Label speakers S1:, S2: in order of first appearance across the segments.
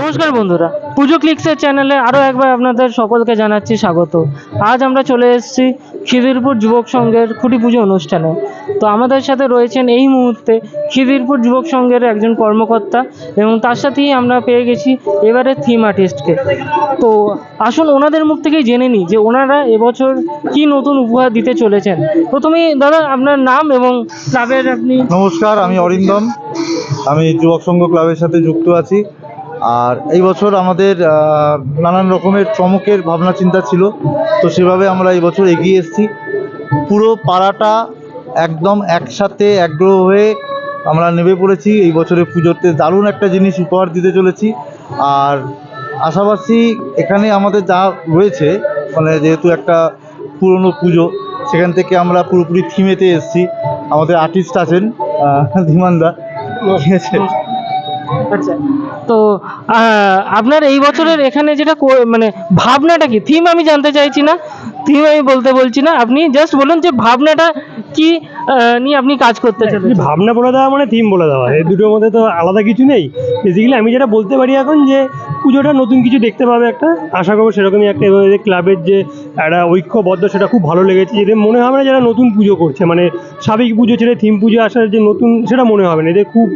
S1: নমস্কার বন্ধুরা। পুজো ক্লিক্সের চ্যানেলে আরও একবার আপনাদের সকলকে জানাচ্ছি স্বাগত। আজ আমরা চলে এসেছি খিদিরপুর যুবক সংঘের খুঁটি পুজো অনুষ্ঠানে। তো আমাদের সাথে রয়েছেন এই মুহূর্তে খিদিরপুর যুবক সংঘের একজন কর্মকর্তা এবং তার সাথেই আমরা পেয়ে গেছি এবারে থিম আর্টিস্টকে তো আসুন ওনাদের মুখ থেকেই জেনে নিই যে ওনারা এবছর কি নতুন উপহার দিতে চলেছেন। প্রথমেই দাদা, আপনার নাম এবং ক্লাবের আপনি
S2: নমস্কার, আমি অরিন্দম। আমি যুবক সংঘ ক্লাবের সাথে যুক্ত আছি। আর এই বছর আমাদের নানান রকমের চমকের ভাবনা চিন্তা ছিল, তো সেভাবে আমরা এই বছর এগিয়ে এসেছি। পুরো পাড়াটা একদম একসাথে একগ্রহ হয়ে আমরা নেমে পড়েছি। এই বছরের পুজোতে দারুণ একটা জিনিস উপহার দিতে চলেছি। আর আশাবাসী এখানে আমাদের যা রয়েছে মানে যেহেতু একটা পুরনো পুজো, সেখান থেকে আমরা পুরোপুরি থিমেতে এসেছি। আমাদের আর্টিস্ট আছেন ধীমানদা ঠিক আছে?
S1: আচ্ছা। তো আপনার এই বছরের এখানে যেটা মানে ভাবনাটা কি? থিম আমি জানতে চাইছি না। থিম আমি বলতে বলছি না। আপনি জাস্ট বলুন যে ভাবনাটা কি নিয়ে আপনি কাজ করতে
S3: Actually
S1: চলেছেন।
S3: ভাবনা বলে দেওয়া মানে থিম বলে দেওয়া। এই দুটোর মধ্যে তো আলাদা কিছু নেই। বেসিক্যালি আমি যেটা বলতে পারি এখন যে পুজোটা নতুন কিছু দেখতে পাবে একটা। আশা করব সেরকমই একটা এবং ক্লাবের যে একটা ঐক্যবদ্ধ সেটা খুব ভালো লেগেছে। এদের মনে হবে না যারা নতুন পুজো করছে মানে সাবেক পুজো ছেড়ে থিম পুজো আসার যে নতুন সেটা মনে হবে না। এদের খুব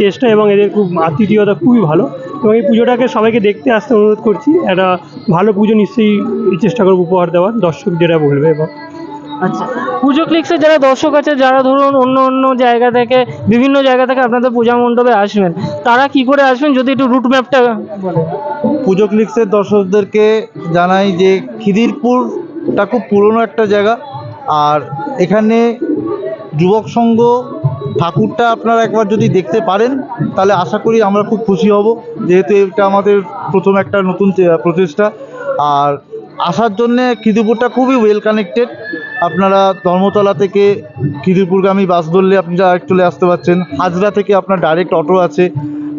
S3: চেষ্টা এবং এদের খুব আতিথেয়তা খুবই ভালো। এবং এই পুজোটাকে সবাইকে দেখতে আসতে অনুরোধ করছি। একটা ভালো পুজো নিশ্চয়ই চেষ্টা করব উপহার দেওয়ার। দর্শক যেটা বলবে এবং
S1: আচ্ছা। পুজো ক্লিক্সের যারা দর্শক আছে যারা ধরুন অন্য অন্য জায়গা থেকে বিভিন্ন জায়গা থেকে আপনাদের পূজা মণ্ডপে আসবেন তারা কি করে আসবেন যদি একটু রুট ম্যাপটা বলেন?
S2: পুজো ক্লিক্সের দর্শকদেরকে জানাই যে খিদিরপুরটা খুব পুরনো একটা জায়গা আর এখানে যুবক সংঘ ঠাকুরটা আপনারা একবার যদি দেখতে পারেন তাহলে আশা করি আমরা খুব খুশি হব যেহেতু এটা আমাদের প্রথম একটা নতুন প্রচেষ্টা আর আসার জন্যে খিদিরপুরটা খুবই ওয়েল কানেক্টেড আপনারা ধর্মতলা থেকে খিদিরপুরগামী বাস ধরলে আপনি ডাইরেক্ট চলে আসতে পারছেন। হাজরা থেকে আপনার ডাইরেক্ট অটো আছে।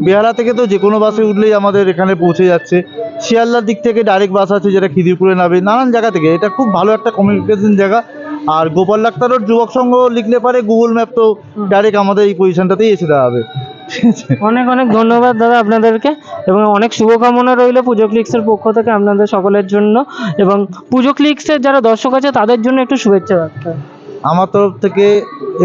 S2: বেহালা থেকে তো যে কোনো বাসে উঠলেই আমাদের এখানে পৌঁছে যাচ্ছে। শিয়ালদার দিক থেকে ডাইরেক্ট বাস আছে যেটা খিদিরপুরে নামে। নানান জায়গা থেকে। এটা খুব ভালো একটা কমিউনিকেশন জায়গা। আর গোপাল ডাক্তারের যুবক সংঘ লিখলে পারে গুগল ম্যাপ তো ডাইরেক্ট আমাদের এই পজিশনটাতেই এসে দাঁড়াবে। ঠিক আছে
S1: অনেক অনেক ধন্যবাদ দাদা আপনাদেরকে এবং অনেক শুভকামনা রইল পুজো ক্লিক্সের পক্ষ থেকে আপনাদের সকলের জন্য এবং পুজো ক্লিক্সের যারা দর্শক আছে তাদের জন্য একটু শুভেচ্ছা বার্তা।
S2: আমার তরফ থেকে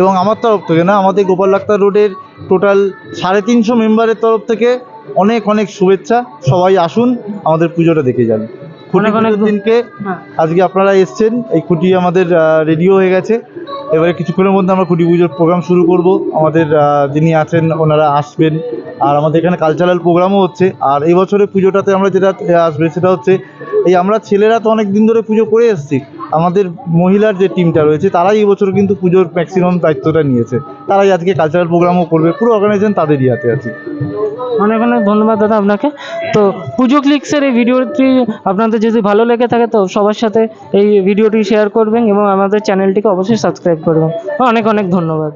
S2: এবং আমার তরফ থেকে না আমাদের গোপাল ডাক্তার রোডের টোটাল সাড়ে তিনশো মেম্বারের তরফ থেকে অনেক অনেক শুভেচ্ছা। সবাই আসুন আমাদের পুজোটা দেখে যান। খুঁটি
S1: অনেক অনেক
S2: দিনকে
S1: হ্যাঁ।
S2: আজকে আপনারা এসছেন এই খুঁটি আমাদের রেডিও হয়ে গেছে। এবারে কিছুক্ষণের মধ্যে আমরা কুটি পুজোর প্রোগ্রাম শুরু করব। আমাদের যিনি আছেন, ওনারা আসবেন। আর আমাদের এখানে কালচারাল প্রোগ্রামও হচ্ছে। আর এই বছরের পুজোটাতে আমরা যেটা আসবে সেটা হচ্ছে, এই আমরা ছেলেরা তো অনেক দিন ধরে পুজো করে এসেছি। আমাদের মহিলার যে টিমটা রয়েছে, তারাই এবছর কিন্তু পুজোর ম্যাক্সিমাম দায়িত্বটা নিয়েছে। তারাই আজকে কালচারাল প্রোগ্রামও করবে, পুরো অর্গানাইজেশন তাদেরই হাতে আছে।
S1: অনেক অনেক ধন্যবাদ দাদা আপনাকে। তো পুজো ক্লিক্সের এই ভিডিওটি আপনাদের যদি ভালো লেগে থাকে, তো সবার সাথে এই ভিডিওটি শেয়ার করবেন এবং আমাদের চ্যানেলটিকে অবশ্যই সাবস্ক্রাইব করবেন। অনেক অনেক ধন্যবাদ।